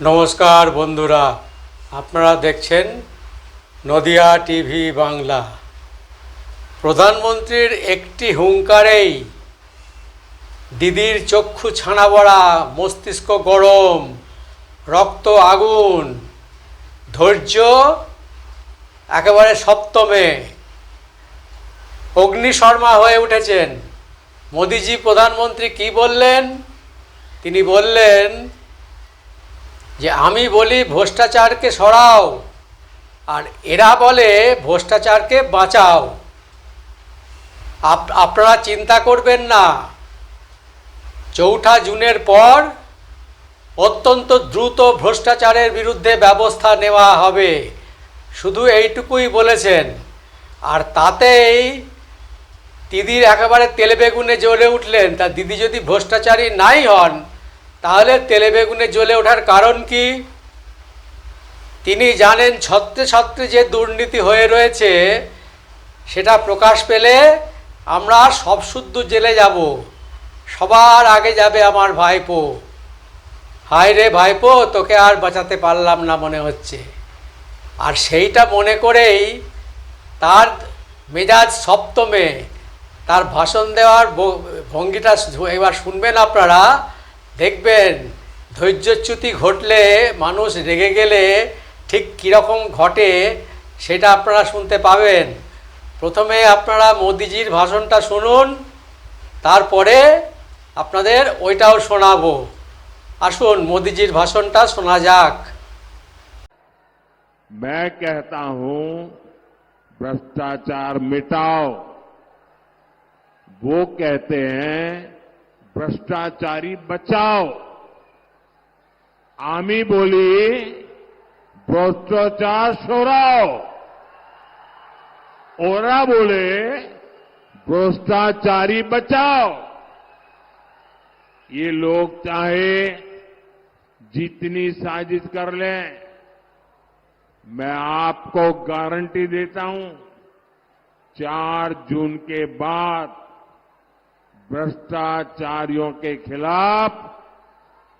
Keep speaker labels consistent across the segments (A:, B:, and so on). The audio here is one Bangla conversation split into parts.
A: নমস্কার বন্ধুরা, আপনারা দেখছেন নদিয়া টিভি বাংলা। প্রধানমন্ত্রীর একটি হুঙ্কারেই দিদির চক্ষু ছানা বড়া, মস্তিষ্ক গরম, রক্ত আগুন, ধৈর্য একেবারে সপ্তমে। অগ্নিশর্মা হয়ে উঠেছেন। মোদিজি প্রধানমন্ত্রী কি বললেন? তিনি বললেন যে আমি বলি ভ্রষ্টাচারকে সরাও, আর এরা বলে ভ্রষ্টাচারকে বাঁচাও। আপ- আপনারা চিন্তা করবেন না। চৌঠা জুনের পর অত্যন্ত দ্রুত ভ্রষ্টাচারের বিরুদ্ধে ব্যবস্থা নেওয়া হবে। শুধু এইটুকুই বলেছেন। আর তাতেই দিদির একেবারে তেলে বেগুনে জ্বলে উঠলেন। তা দিদি যদি ভ্রষ্টাচারী নাই হন তাহলে তেলে বেগুনে জ্বলে ওঠার কারণ কি? তিনি জানেন ছত্রে ছত্রে যে দুর্নীতি হয়ে রয়েছে, সেটা প্রকাশ পেলে আমরা সব শুদ্ধ জেলে যাব। সবার আগে যাবে আমার ভাইপো। হায় রে ভাইপো, তোকে আর বাঁচাতে পারলাম না মনে হচ্ছে। আর সেইটা মনে করেই তার মেজাজ সপ্তমে, তার ভাষণ দেওয়ার ভঙ্গিটা এবার শুনবেন আপনারা। দেখবেন ধৈর্যচ্যুতি ঘটলে মানুষ রেগে গেলে ঠিক কীরকম ঘটে সেটা আপনারা শুনতে পাবেন প্রথমে আপনারা মোদিজির ভাষণটা শুনুন তারপরে আপনাদের ওইটাও শোনাবো আসুন মোদিজির ভাষণটা শোনা যাক
B: मैं कहता हूं भ्रष्टाचार मिटाओ वो कहते हैं भ्रष्टाचारी बचाओ। आमी बोली, भ्रष्टाचार सराओ। ओरा बोले, भ्रष्टाचारी बचाओ। ये लोग चाहे जितनी साजिश कर लें, मैं आपको गारंटी देता हूँ, चार जून के बाद भ्रष्टाचारियों के खिलाफ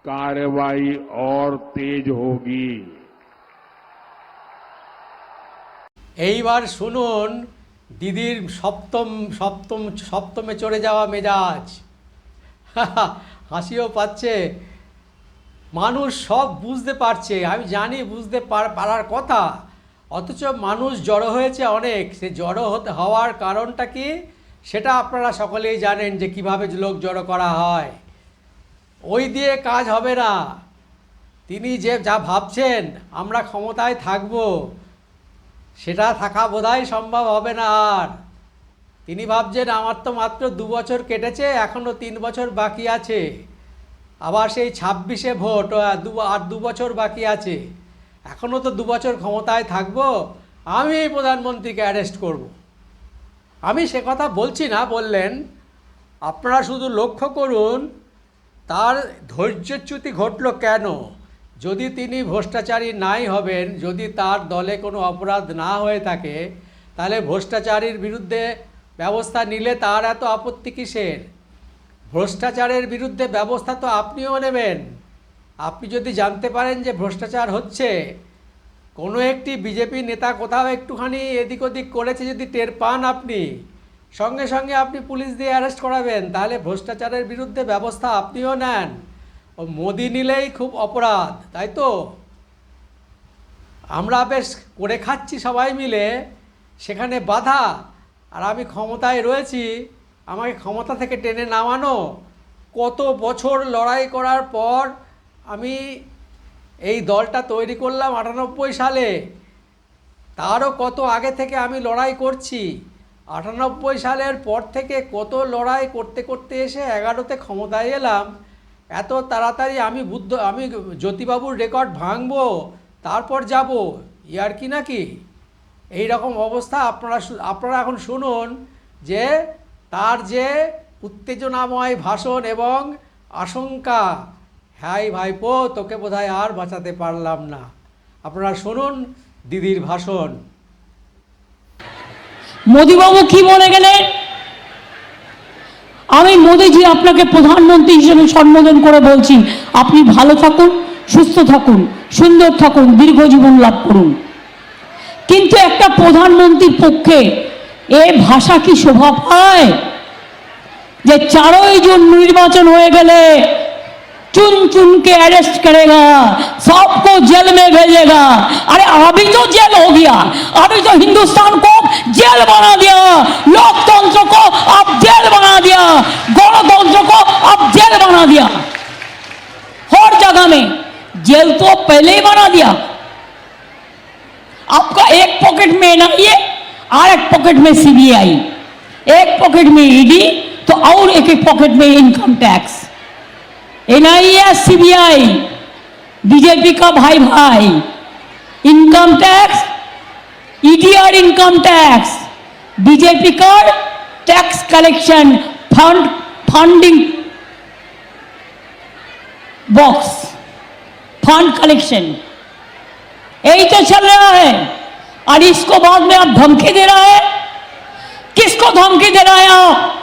B: कार्रवाई और तेज होगी
A: এইবার শুনুন দিদির সপ্তম সপ্তম সপ্তমে চড়ে যাওয়া মেজাজ হাসিও পাচ্ছে মানুষ সব বুঝতে পারছে আমি জানি বুঝতে পার- পারার কথা অথচ মানুষ জড়ো হয়েছে অনেক সে জড়ো হতে হওয়ার কারণটা কি সেটা আপনারা সকলেই জানেন যে কীভাবে লোক জড়ো করা হয়। ওই দিয়ে কাজ হবে না। তিনি যে যা ভাবছেন, আমরা ক্ষমতায় থাকব, সেটা থাকা বোধহয় সম্ভব হবে না আর। তিনি ভাবছেন, আমার তো মাত্র দু বছর কেটেছে, এখনও তিন বছর বাকি আছে। আবার সেই ছাব্বিশে ভোট দু, আর দু বছর বাকি আছে। এখনও তো দু বছর ক্ষমতায় থাকব আমি প্রধানমন্ত্রীকে অ্যারেস্ট করব। আমি সে কথা বলছি না, বললেন, আপনারা শুধু লক্ষ্য করুন, তার ধৈর্যচ্যুতি ঘটল কেন? যদি তিনি ভ্রষ্টাচারী নাই হবেন, যদি তার দলে কোনো অপরাধ না হয়ে থাকে, তাহলে ভ্রষ্টাচারীর বিরুদ্ধে ব্যবস্থা নিলে তার এত আপত্তি কিসের? ভ্রষ্টাচারের বিরুদ্ধে ব্যবস্থা তো আপনিও নেবেন। আপনি যদি জানতে পারেন যে ভ্রষ্টাচার হচ্ছে কোনো একটি বিজেপি নেতা কোথাও একটুখানি এদিক ওদিক করেছে যদি টের পান আপনি, সঙ্গে সঙ্গে আপনি পুলিশ দিয়ে অ্যারেস্ট করাবেন, তাহলে ভ্রষ্টাচারের বিরুদ্ধে ব্যবস্থা আপনিও নেন। ও মোদি নিলেই খুব অপরাধ, তাই তো? আমরা বেশ করে খাচ্ছি সবাই মিলে, সেখানে বাধা, আর আমি ক্ষমতায় রয়েছি, আমাকে ক্ষমতা থেকে টেনে নামানো, কত বছর লড়াই করার পর আমি এই দলটা তৈরি করলাম আটানব্বই সালে। তারও কত আগে থেকে আমি লড়াই করছি? আটানব্বই সালের পর থেকে কত লড়াই করতে করতে এসে এগারোতে ক্ষমতায় এলাম। এত তাড়াতাড়ি আমি বুদ্ধ, আমি জ্যোতিবাবুর রেকর্ড ভাঙবো, তারপর যাব, ইয়ার কি নাকি এই রকম অবস্থা আপনারা আপনারা এখন শুনুন যে তার যে উত্তেজনাময় ভাষণ এবং আশঙ্কা হ্যাঁ ভাইপো, তোকে বোধহয় আর বাঁচাতে পারলাম না। আপনারা শুনুন, দিদির ভাষণ।
C: মোদিবাবু, কি বলে গেলেন? আমি মোদিজি আপনাকে প্রধানমন্ত্রী হিসেবে সম্বোধন করে বলছি, আপনি ভালো থাকুন, সুস্থ থাকুন, সুন্দর থাকুন, দীর্ঘ জীবন লাভ করুন। কিন্তু একটা প্রধানমন্ত্রীর পক্ষে এ ভাষা কি শোভা পায়? যে চারই জুন নির্বাচন হয়ে গেলে चुन चुन के अरेस्ट करेगा, सबको जेल में भेजेगा। अरे, अभी तो जेल हो गया। अभी तो हिंदुस्तान को जेल बना दिया। लोकतंत्र को अब जेल बना दिया। गणतंत्र को अब जेल बना दिया। हर जगह में जेल तो पहले ही बना दिया। आपका एक पॉकेट में एनआईए, और एक पॉकेट में सीबीआई एक पॉकेट में ईडी तो और एक एक पॉकेट में income tax NIA, CBI, BJP का भाई भाई, इनकम टैक्स, ईडी और इनकम टैक्स, बीजेपी का tax collection fund, funding box, fund collection. यही तो चल रहा है। और इसको बाद में आप धमकी दे रहा है? किसको धमकी दे रहा है आप?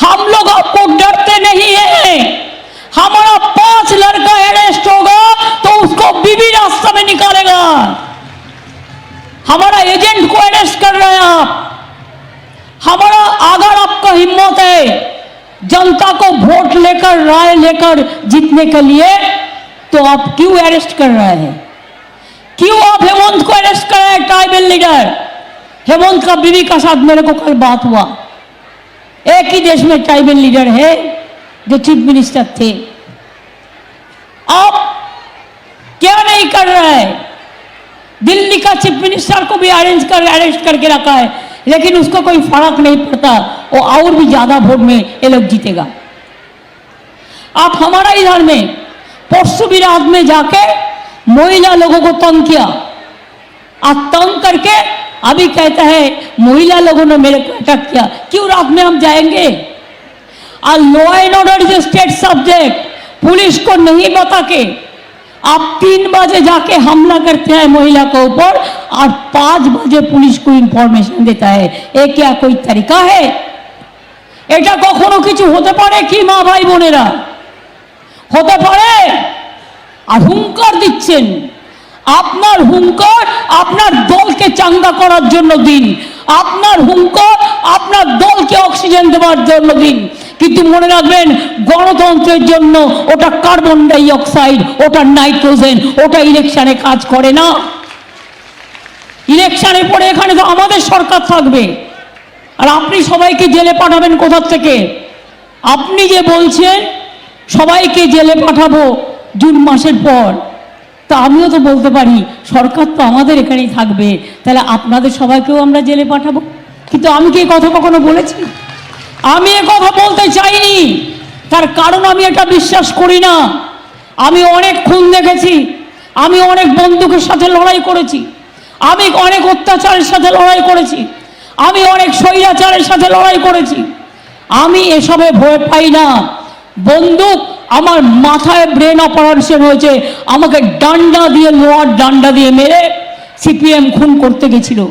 C: हम लोग आपको डरते नहीं है। हमारा पाँच लड़का अरेस्ट होगा तो उसको बीबी रास्ता में निकालेगा। हमारा एजेंट को अरेस्ट कर रहे हैं आप। हमारा अगर आपका हिम्मत है। जनता को वोट लेकर, राय लेकर जीतने के लिए तो आप क्यों अरेस्ट कर रहे हैं? क्यों आप हेमंत को अरेस्ट कर रहे हैं ट्राइबल लीडर हेमंत का बीवी का साथ मेरे को कल बात हुआ। एक ही देश में ट्राइबल लीडर है। जो चीफ मिनिस्टर थे। आप क्या नहीं कर रहे हैं? दिल्ली का चीफ मिनिस्टर को भी अरेंज कर अरेस्ट करके रखा है, लेकिन उसको कोई फ़र्क नहीं पड़ता, वो और भी ज़्यादा वोट में ये लोग जीतेगा। आप हमारा इधर में, परसों रात में जाके महिला लोगों को तंग किया। और तंग करके अभी कहता है, महिला लोगों ने मेरे को अटैक किया। क्यों रात में हम जाएँगे? और law and order is state subject police को नहीं बता के आप तीन बजे जाके हमला करते हैं महिला के ऊपर और पांच बजे पुलिस को इंफॉर्मेशन देता है ये क्या कोई तरीका है এটা কখনো কিছু হতে পারে কি মা ভাই বোনেরা হতে পারে আর হুঙ্কার দিচ্ছেন আপনার হুঙ্কার আপনার দলকে চাঙ্গা করার জন্য দিন আপনার হুঙ্কার আপনার দলকে অক্সিজেন দেওয়ার জন্য দিন কিন্তু মনে রাখবেন, গণতন্ত্রের জন্য ওটা কার্বন ডাই অক্সাইড ওটা নাইট্রোজেন ওটা ইলেকশনে কাজ করে না। ইলেকশনের পরে এখানে তো আমাদের সরকার থাকবে। আর আপনি সবাইকে জেলে পাঠাবেন কোথার থেকে? আপনি যে বলছেন, সবাইকে জেলে পাঠাবো জুন মাসের পর, তা আমিও তো বলতে পারি, সরকার তো আমাদের এখানেই থাকবে। তাহলে আপনাদের সবাইকেও আমরা জেলে পাঠাবো? কিন্তু আমি কি কথা কখনো বলেছি? আমি এ কথা বলতে চাইনি। তার কারণ আমি এটা বিশ্বাস করি না। আমি অনেক খুন দেখেছি। আমি অনেক বন্দুকের সাথে লড়াই করেছি। আমি অনেক অত্যাচারের সাথে লড়াই করেছি। আমি অনেক স্বৈরাচারের সাথে লড়াই করেছি। আমি এসবে ভয় পাই না। বন্দুক আমার মাথায় ব্রেন অপারেশন হয়েছে। আমাকে ডান্ডা দিয়ে লোয়ার ডান্ডা দিয়ে মেরে সিপিএম খুন করতে গেছিল।